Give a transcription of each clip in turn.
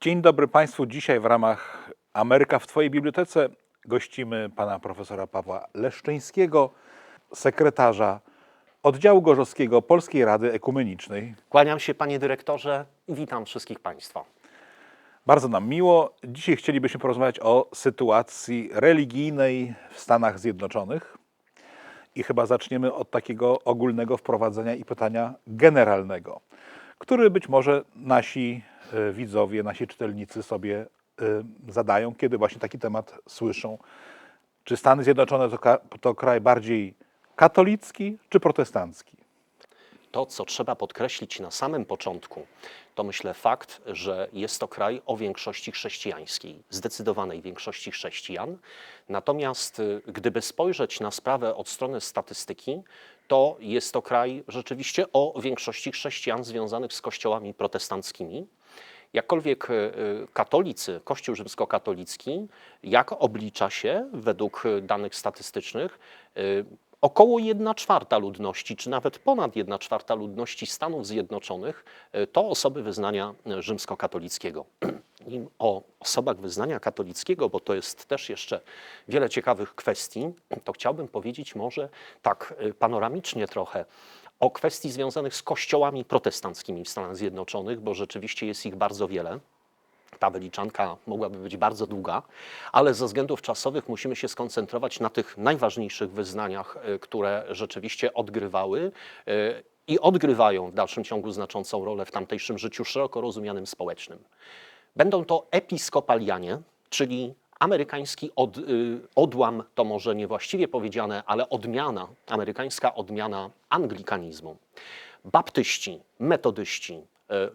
Dzień dobry Państwu. Dzisiaj w ramach Ameryka w Twojej bibliotece gościmy pana profesora Pawła Leszczyńskiego, sekretarza oddziału gorzowskiego Polskiej Rady Ekumenicznej. Kłaniam się panie dyrektorze i witam wszystkich państwa. Bardzo nam miło. Dzisiaj chcielibyśmy porozmawiać o sytuacji religijnej w Stanach Zjednoczonych. I chyba zaczniemy od takiego ogólnego wprowadzenia i pytania generalnego, który być może nasi e, widzowie, nasi czytelnicy sobie e, zadają, kiedy właśnie taki temat słyszą. Czy Stany Zjednoczone to, to kraj bardziej katolicki czy protestancki? To, co trzeba podkreślić na samym początku, to myślę fakt, że jest to kraj o większości chrześcijańskiej, zdecydowanej większości chrześcijan. Natomiast y, gdyby spojrzeć na sprawę od strony statystyki, to jest to kraj rzeczywiście o większości chrześcijan związanych z kościołami protestanckimi. Jakkolwiek y, y, katolicy, Kościół rzymskokatolicki, jak oblicza się według danych statystycznych, około 1 czwarta ludności, czy nawet ponad 1 czwarta ludności Stanów Zjednoczonych y, to osoby wyznania y, rzymskokatolickiego. I o osobach wyznania katolickiego, bo to jest też jeszcze wiele ciekawych kwestii, to chciałbym powiedzieć może tak y, panoramicznie trochę o kwestii związanych z kościołami protestanckimi w Stanach Zjednoczonych, bo rzeczywiście jest ich bardzo wiele. Ta wyliczanka mogłaby być bardzo długa, ale ze względów czasowych musimy się skoncentrować na tych najważniejszych wyznaniach, y, które rzeczywiście odgrywały y, i odgrywają w dalszym ciągu znaczącą rolę w tamtejszym życiu szeroko rozumianym społecznym. Będą to episkopalianie, czyli amerykański od, y, odłam, to może niewłaściwie powiedziane, ale odmiana, amerykańska odmiana anglikanizmu. Baptyści, metodyści,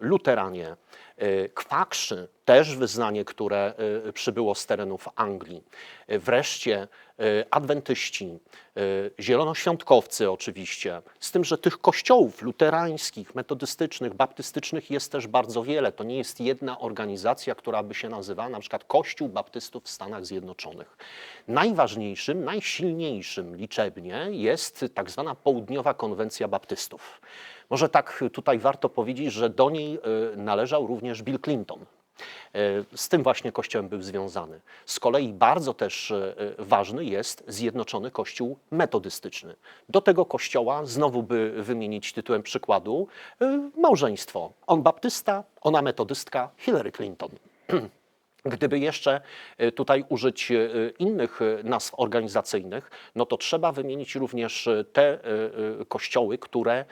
luteranie, y, kwakrzy, też wyznanie, które y, przybyło z terenów Anglii. Wreszcie adwentyści, y, zielonoświątkowcy oczywiście, z tym, że tych kościołów luterańskich, metodystycznych, baptystycznych jest też bardzo wiele. To nie jest jedna organizacja, która by się nazywała na przykład Kościół Baptystów w Stanach Zjednoczonych. Najważniejszym, najsilniejszym liczebnie jest tak zwana Południowa Konwencja Baptystów. Może tak tutaj warto powiedzieć, że do niej y, należał również Bill Clinton. Y, Z tym właśnie kościołem był związany. Z kolei bardzo też y, ważny jest Zjednoczony Kościół Metodystyczny. Do tego kościoła, znowu by wymienić tytułem przykładu, y, małżeństwo. On baptysta, ona metodystka, Hillary Clinton. Gdyby jeszcze y, tutaj użyć y, innych y, nazw organizacyjnych, no to trzeba wymienić również te kościoły, które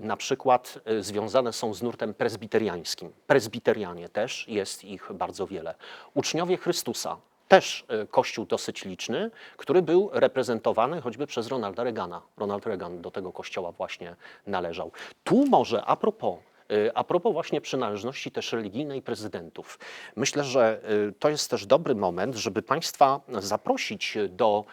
na przykład związane są z nurtem prezbiteriańskim. Prezbiterianie też jest ich bardzo wiele. Uczniowie Chrystusa, też kościół dosyć liczny, który był reprezentowany choćby przez Ronalda Reagana. Ronald Reagan do tego kościoła właśnie należał. Tu może a propos A propos właśnie przynależności też religijnej prezydentów, myślę, że y, to jest też dobry moment, żeby Państwa zaprosić do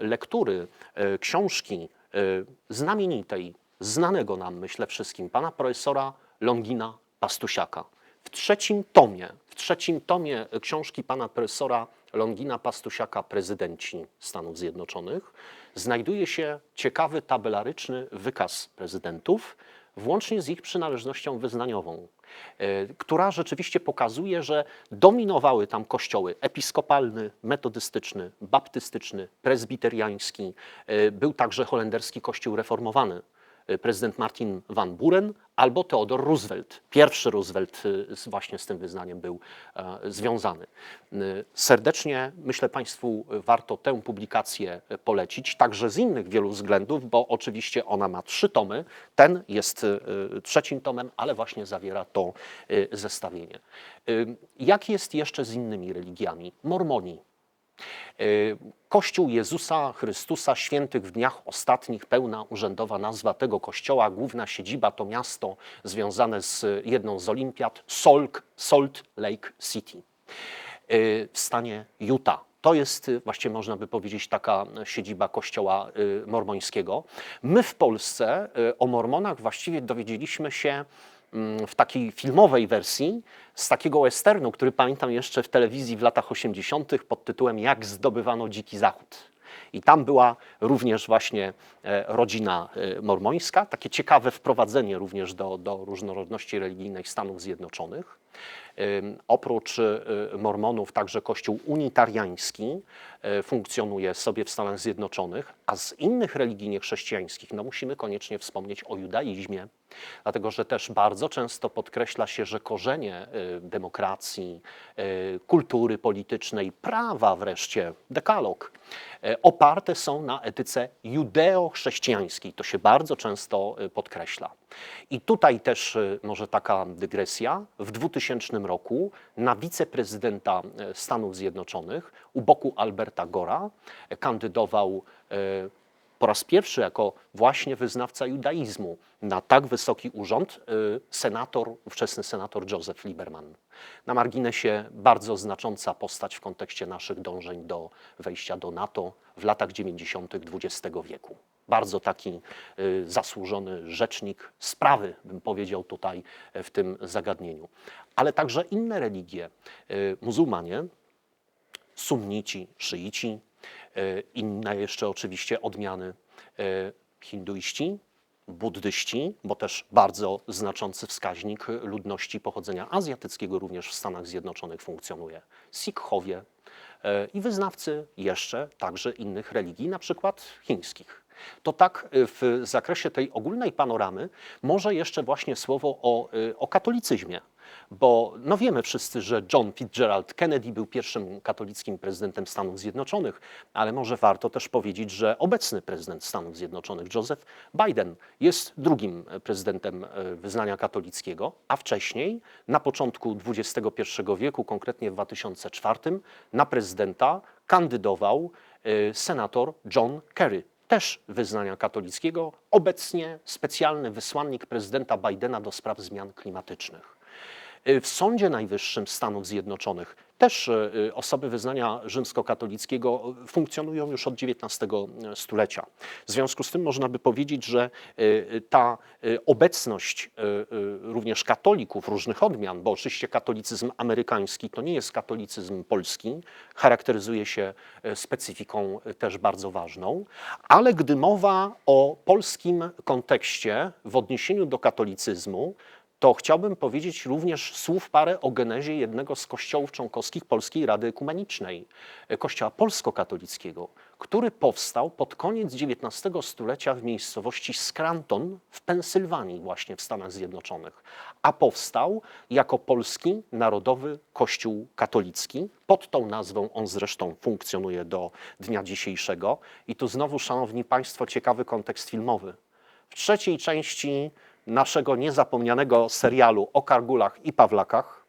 y, lektury y, książki y, znamienitej, znanego nam, myślę wszystkim, pana profesora Longina Pastusiaka. W trzecim tomie, w trzecim tomie książki pana profesora Longina Pastusiaka, prezydenci Stanów Zjednoczonych, znajduje się ciekawy tabelaryczny wykaz prezydentów, włącznie z ich przynależnością wyznaniową, e, która rzeczywiście pokazuje, że dominowały tam kościoły episkopalny, metodystyczny, baptystyczny, prezbiteriański. E, Był także holenderski kościół reformowany, prezydent Martin van Buren albo Theodor Roosevelt. Pierwszy Roosevelt e, właśnie z tym wyznaniem był e, związany. E, Serdecznie myślę Państwu warto tę publikację e, polecić, także z innych wielu względów, bo oczywiście ona ma trzy tomy. Ten jest e, trzecim tomem, ale właśnie zawiera to e, zestawienie. E, Jak jest jeszcze z innymi religiami? Mormoni. Y, Kościół Jezusa Chrystusa Świętych w Dniach Ostatnich, pełna urzędowa nazwa tego kościoła, główna siedziba to miasto związane z jedną z olimpiad, Salt, Lake City y, w stanie Utah. To jest właściwie można by powiedzieć taka siedziba kościoła y, mormońskiego. My w Polsce o mormonach właściwie dowiedzieliśmy się w takiej filmowej wersji z takiego westernu, który pamiętam jeszcze w telewizji w latach 80. pod tytułem Jak zdobywano Dziki Zachód. I tam była również właśnie e, rodzina e, mormońska, takie ciekawe wprowadzenie również do, do różnorodności religijnej Stanów Zjednoczonych. Oprócz y, Mormonów także kościół unitariański y, funkcjonuje sobie w Stanach Zjednoczonych, a z innych religii niechrześcijańskich no musimy koniecznie wspomnieć o judaizmie, dlatego że też bardzo często podkreśla się, że korzenie y, demokracji, kultury politycznej, prawa wreszcie, dekalog, oparte są na etyce judeo-chrześcijańskiej. To się bardzo często podkreśla. I tutaj też y, może taka dygresja. W 2000 roku na wiceprezydenta y, Stanów Zjednoczonych u boku Alberta Gora kandydował y, po raz pierwszy jako właśnie wyznawca judaizmu na tak wysoki urząd y, senator, ówczesny senator Joseph Lieberman. Na marginesie bardzo znacząca postać w kontekście naszych dążeń do wejścia do NATO w latach 90. XX wieku. Bardzo taki y, zasłużony rzecznik sprawy, bym powiedział tutaj y, w tym zagadnieniu. Ale także inne religie, y, muzułmanie, sunnici, szyici, e, inne jeszcze oczywiście odmiany e, hinduiści, buddyści, bo też bardzo znaczący wskaźnik ludności pochodzenia azjatyckiego również w Stanach Zjednoczonych funkcjonuje. Sikhowie e, i wyznawcy jeszcze także innych religii, na przykład chińskich. To tak e, w zakresie tej ogólnej panoramy może jeszcze właśnie słowo o, e, o katolicyzmie. Bo no wiemy wszyscy, że John Fitzgerald Kennedy był pierwszym katolickim prezydentem Stanów Zjednoczonych, ale może warto też powiedzieć, że obecny prezydent Stanów Zjednoczonych, Joseph Biden, jest drugim prezydentem e, wyznania katolickiego, a wcześniej, na początku XXI wieku, konkretnie w 2004, na prezydenta kandydował senator John Kerry, też wyznania katolickiego, obecnie specjalny wysłannik prezydenta Bidena do spraw zmian klimatycznych. W Sądzie Najwyższym Stanów Zjednoczonych też e, osoby wyznania rzymskokatolickiego funkcjonują już od XIX stulecia. W związku z tym można by powiedzieć, że ta obecność również katolików różnych odmian, bo oczywiście katolicyzm amerykański to nie jest katolicyzm polski, charakteryzuje się specyfiką też bardzo ważną, ale gdy mowa o polskim kontekście w odniesieniu do katolicyzmu, to chciałbym powiedzieć również słów parę o genezie jednego z kościołów członkowskich Polskiej Rady Ekumenicznej, e, kościoła polsko-katolickiego, który powstał pod koniec XIX stulecia w miejscowości Scranton w Pensylwanii, właśnie w Stanach Zjednoczonych. A powstał jako Polski Narodowy Kościół Katolicki. Pod tą nazwą on zresztą funkcjonuje do dnia dzisiejszego. I tu znowu, Szanowni Państwo, ciekawy kontekst filmowy. W trzeciej części naszego niezapomnianego serialu o Kargulach i Pawlakach,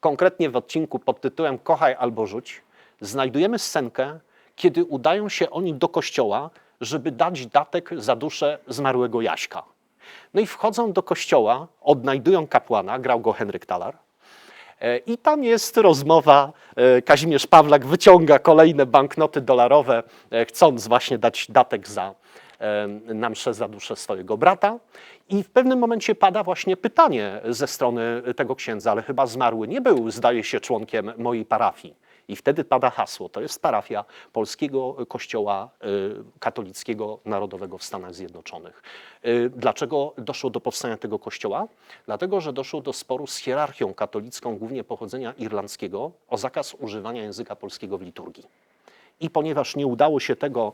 konkretnie w odcinku pod tytułem Kochaj albo rzuć, znajdujemy scenkę, kiedy udają się oni do kościoła, żeby dać datek za duszę zmarłego Jaśka. No i wchodzą do kościoła, odnajdują kapłana, grał go Henryk Talar, E, I tam jest rozmowa. e, Kazimierz Pawlak wyciąga kolejne banknoty dolarowe, e, chcąc właśnie dać datek za na mszę za duszę swojego brata. I w pewnym momencie pada właśnie pytanie ze strony tego księdza, ale chyba zmarły nie był, zdaje się, członkiem mojej parafii. I wtedy pada hasło. To jest parafia Polskiego Kościoła y, Katolickiego Narodowego w Stanach Zjednoczonych. Y, Dlaczego doszło do powstania tego kościoła? Dlatego, że doszło do sporu z hierarchią katolicką, głównie pochodzenia irlandzkiego, o zakaz używania języka polskiego w liturgii. I ponieważ nie udało się tego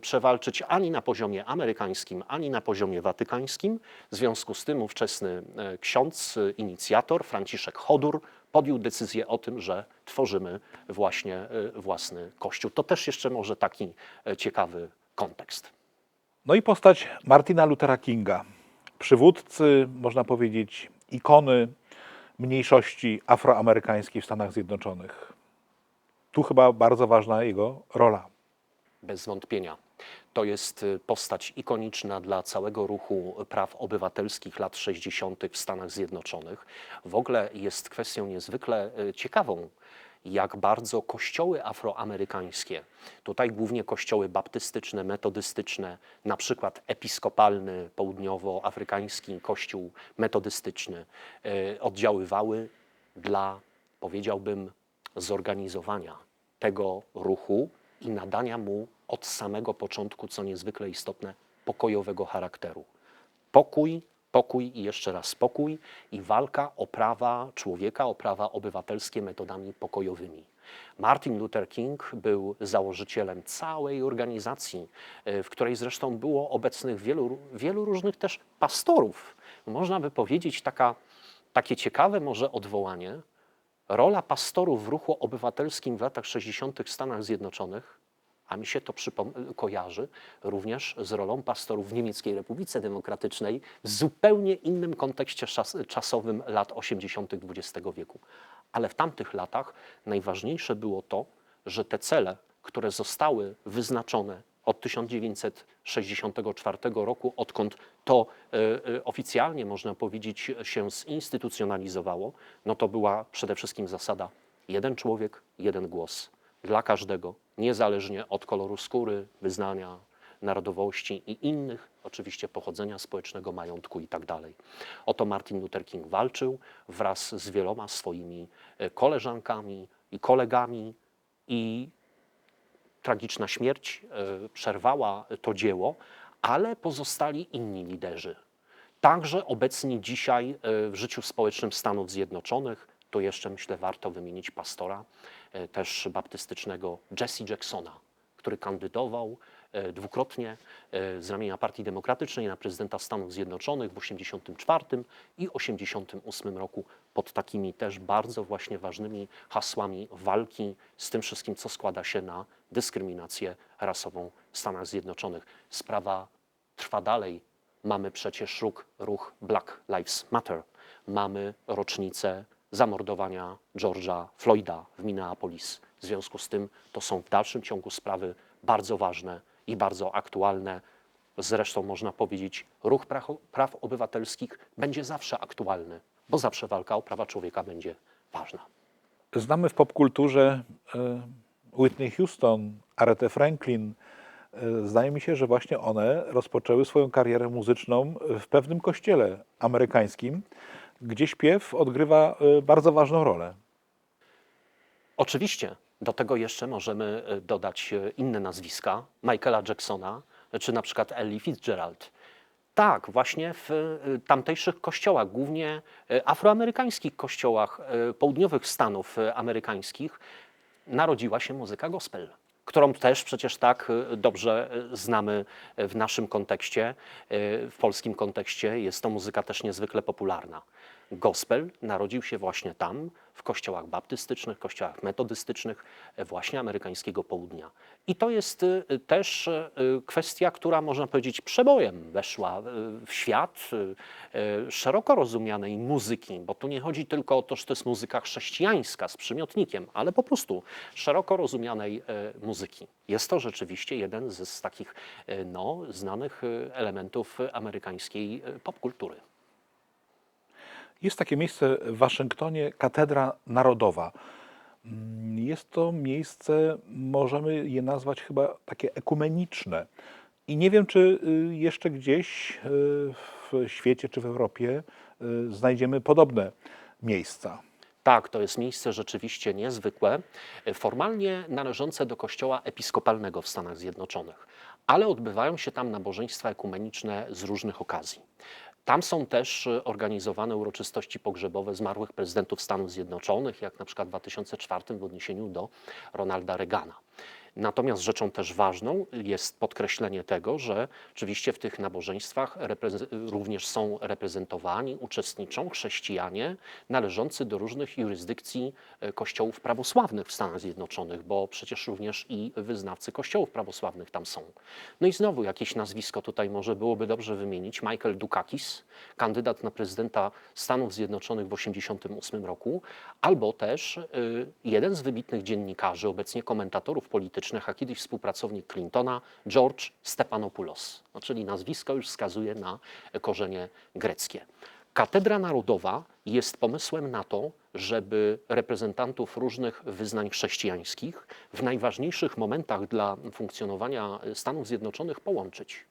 przewalczyć ani na poziomie amerykańskim, ani na poziomie watykańskim, w związku z tym ówczesny e, ksiądz, e, inicjator Franciszek Chodur podjął decyzję o tym, że tworzymy właśnie e, własny kościół. To też jeszcze może taki ciekawy kontekst. No i postać Martina Luthera Kinga, przywódcy, można powiedzieć, ikony mniejszości afroamerykańskiej w Stanach Zjednoczonych. Tu chyba bardzo ważna jego rola. Bez wątpienia. To jest y, postać ikoniczna dla całego ruchu praw obywatelskich lat 60. w Stanach Zjednoczonych. W ogóle jest kwestią niezwykle y, ciekawą, jak bardzo kościoły afroamerykańskie, tutaj głównie kościoły baptystyczne, metodystyczne, na przykład episkopalny, południowoafrykański kościół metodystyczny, y, oddziaływały dla, powiedziałbym, zorganizowania tego ruchu i nadania mu od samego początku, co niezwykle istotne, pokojowego charakteru. Pokój Pokój i jeszcze raz pokój i walka o prawa człowieka, o prawa obywatelskie metodami pokojowymi. Martin Luther King był założycielem całej organizacji, e, w której zresztą było obecnych wielu, wielu różnych też pastorów. Można by powiedzieć taka, takie ciekawe może odwołanie, rola pastorów w ruchu obywatelskim w latach 60. w Stanach Zjednoczonych, a mi się to kojarzy również z rolą pastorów w Niemieckiej Republice Demokratycznej w zupełnie innym kontekście czas- czasowym lat 80. XX wieku. Ale w tamtych latach najważniejsze było to, że te cele, które zostały wyznaczone od 1964 roku, odkąd to e, e, oficjalnie, można powiedzieć, się zinstytucjonalizowało, no to była przede wszystkim zasada jeden człowiek, jeden głos dla każdego, niezależnie od koloru skóry, wyznania, narodowości i innych, oczywiście pochodzenia społecznego, majątku i tak. O to Martin Luther King walczył wraz z wieloma swoimi e, koleżankami i kolegami i tragiczna śmierć e, przerwała to dzieło, ale pozostali inni liderzy. Także obecni dzisiaj e, w życiu społecznym Stanów Zjednoczonych, to jeszcze myślę warto wymienić pastora e, też baptystycznego Jesse Jacksona, który kandydował dwukrotnie z ramienia Partii Demokratycznej na prezydenta Stanów Zjednoczonych w 1984 i 1988 roku pod takimi też bardzo właśnie ważnymi hasłami walki z tym wszystkim, co składa się na dyskryminację rasową w Stanach Zjednoczonych. Sprawa trwa dalej. Mamy przecież ruch, ruch Black Lives Matter. Mamy rocznicę zamordowania George'a Floyda w Minneapolis. W związku z tym to są w dalszym ciągu sprawy bardzo ważne i bardzo aktualne. Zresztą można powiedzieć, ruch praw, obywatelskich będzie zawsze aktualny, bo zawsze walka o prawa człowieka będzie ważna. Znamy w popkulturze e, Whitney Houston, Aretha Franklin. E, Zdaje mi się, że właśnie one rozpoczęły swoją karierę muzyczną w pewnym kościele amerykańskim, gdzie śpiew odgrywa e, bardzo ważną rolę. Oczywiście do tego jeszcze możemy e, dodać inne nazwiska, Michaela Jacksona czy na przykład Ellie Fitzgerald. Tak, właśnie w tamtejszych kościołach, głównie afroamerykańskich kościołach południowych Stanów amerykańskich, narodziła się muzyka gospel, którą też przecież tak e, dobrze e, znamy w naszym kontekście, e, w polskim kontekście. Jest to muzyka też niezwykle popularna. Gospel narodził się właśnie tam, w kościołach baptystycznych, kościołach metodystycznych, e, właśnie amerykańskiego południa. I to jest e, też e, kwestia, która można powiedzieć przebojem weszła w świat szeroko rozumianej muzyki, bo tu nie chodzi tylko o to, że to jest muzyka chrześcijańska z przymiotnikiem, ale po prostu szeroko rozumianej muzyki. Jest to rzeczywiście jeden z, takich no, znanych elementów amerykańskiej popkultury. Jest takie miejsce w Waszyngtonie, Katedra Narodowa. Mm, Jest to miejsce, możemy je nazwać chyba takie ekumeniczne. I nie wiem, czy y, jeszcze gdzieś y, w świecie czy w Europie y, znajdziemy podobne miejsca. Tak, to jest miejsce rzeczywiście niezwykłe, formalnie należące do Kościoła Episkopalnego w Stanach Zjednoczonych, ale odbywają się tam nabożeństwa ekumeniczne z różnych okazji. Tam są też e, organizowane uroczystości pogrzebowe zmarłych prezydentów Stanów Zjednoczonych, jak na przykład w 2004 w odniesieniu do Ronalda Reagana. Natomiast rzeczą też ważną jest podkreślenie tego, że oczywiście w tych nabożeństwach również są reprezentowani, uczestniczą chrześcijanie należący do różnych jurysdykcji e, kościołów prawosławnych w Stanach Zjednoczonych, bo przecież również i wyznawcy kościołów prawosławnych tam są. No i znowu jakieś nazwisko tutaj może byłoby dobrze wymienić. Michael Dukakis, kandydat na prezydenta Stanów Zjednoczonych w 1988 roku, albo też y, jeden z wybitnych dziennikarzy, obecnie komentatorów politycznych, a kiedyś współpracownik Clintona, George Stephanopoulos. No, czyli nazwisko już wskazuje na korzenie greckie. Katedra Narodowa jest pomysłem na to, żeby reprezentantów różnych wyznań chrześcijańskich w najważniejszych momentach dla funkcjonowania Stanów Zjednoczonych połączyć.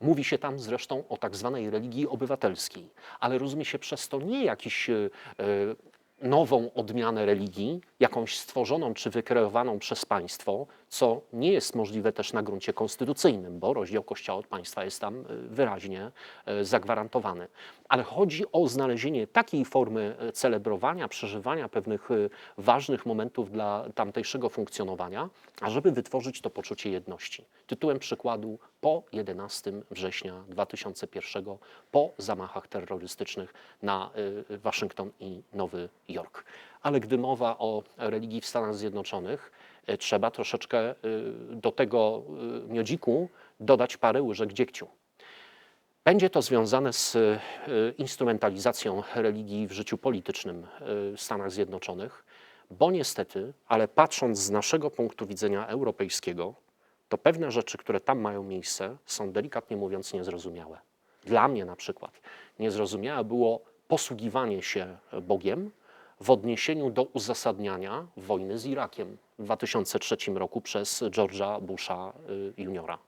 Mówi się tam zresztą o tak zwanej religii obywatelskiej, ale rozumie się przez to nie jakiś e, nową odmianę religii, jakąś stworzoną czy wykreowaną przez państwo, co nie jest możliwe też na gruncie konstytucyjnym, bo rozdział Kościoła od państwa jest tam y, wyraźnie y, zagwarantowany. Ale chodzi o znalezienie takiej formy y, celebrowania, przeżywania pewnych ważnych momentów dla tamtejszego funkcjonowania, ażeby wytworzyć to poczucie jedności. Tytułem przykładu po 11 września 2001 po zamachach terrorystycznych na Waszyngton i Nowy Jork. Ale gdy mowa o religii w Stanach Zjednoczonych, trzeba troszeczkę y, do tego y, miodziku dodać parę łyżek dziegciu. Będzie to związane z instrumentalizacją religii w życiu politycznym Stanach Zjednoczonych, bo niestety, ale patrząc z naszego punktu widzenia europejskiego, to pewne rzeczy, które tam mają miejsce, są delikatnie mówiąc niezrozumiałe. Dla mnie na przykład niezrozumiałe było posługiwanie się Bogiem w odniesieniu do uzasadniania wojny z Irakiem w 2003 roku przez George'a Busha y, juniora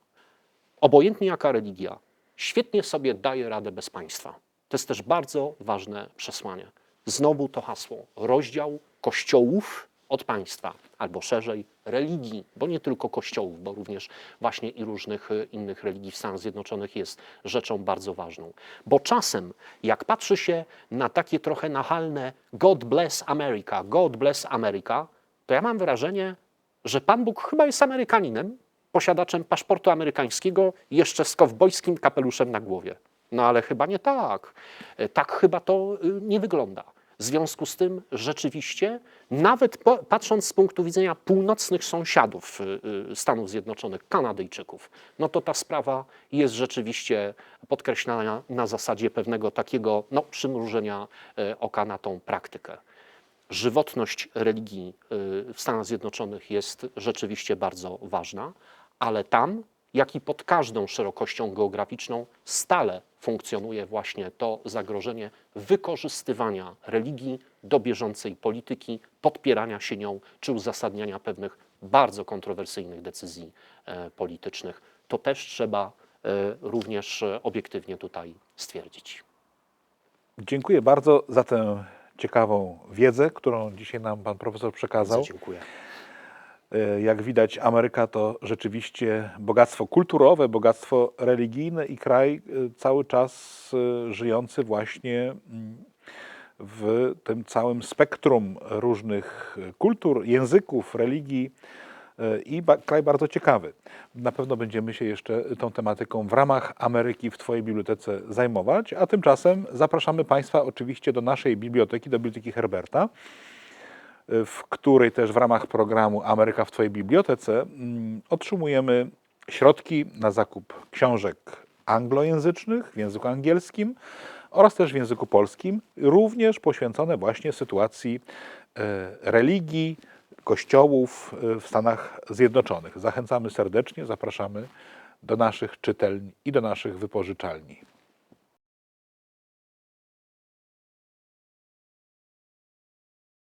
obojętnie jaka religia, świetnie sobie daje radę bez państwa. To jest też bardzo ważne przesłanie. Znowu to hasło: rozdział kościołów od państwa, albo szerzej religii, bo nie tylko kościołów, bo również właśnie i różnych y, innych religii w Stanach Zjednoczonych jest rzeczą bardzo ważną. Bo czasem, jak patrzy się na takie trochę nachalne God bless America, God bless America, to ja mam wrażenie, że Pan Bóg chyba jest Amerykaninem, posiadaczem paszportu amerykańskiego, jeszcze z kowbojskim kapeluszem na głowie. No ale chyba nie tak. E, Tak chyba to y, nie wygląda. W związku z tym rzeczywiście, nawet po, patrząc z punktu widzenia północnych sąsiadów y, y, Stanów Zjednoczonych, Kanadyjczyków, no to ta sprawa jest rzeczywiście podkreślana na zasadzie pewnego takiego no, przymrużenia e, oka na tą praktykę. Żywotność religii y, w Stanach Zjednoczonych jest rzeczywiście bardzo ważna, ale tam, jak i pod każdą szerokością geograficzną, stale funkcjonuje właśnie to zagrożenie wykorzystywania religii do bieżącej polityki, podpierania się nią czy uzasadniania pewnych bardzo kontrowersyjnych decyzji e, politycznych. To też trzeba e, również e, obiektywnie tutaj stwierdzić. Dziękuję bardzo za tę ciekawą wiedzę, którą dzisiaj nam pan profesor przekazał. Bardzo dziękuję. E, Jak widać, Ameryka to rzeczywiście bogactwo kulturowe, bogactwo religijne i kraj e, cały czas e, żyjący właśnie mm, w tym całym spektrum różnych kultur, języków, religii i kraj bardzo ciekawy. Na pewno będziemy się jeszcze tą tematyką w ramach Ameryki w Twojej bibliotece zajmować, a tymczasem zapraszamy Państwa oczywiście do naszej biblioteki, do Biblioteki Herberta w której też w ramach programu Ameryka w Twojej bibliotece mm, otrzymujemy środki na zakup książek anglojęzycznych w języku angielskim oraz też w języku polskim, również poświęcone właśnie sytuacji e, religii, kościołów e, w Stanach Zjednoczonych. Zachęcamy serdecznie, zapraszamy do naszych czytelni i do naszych wypożyczalni.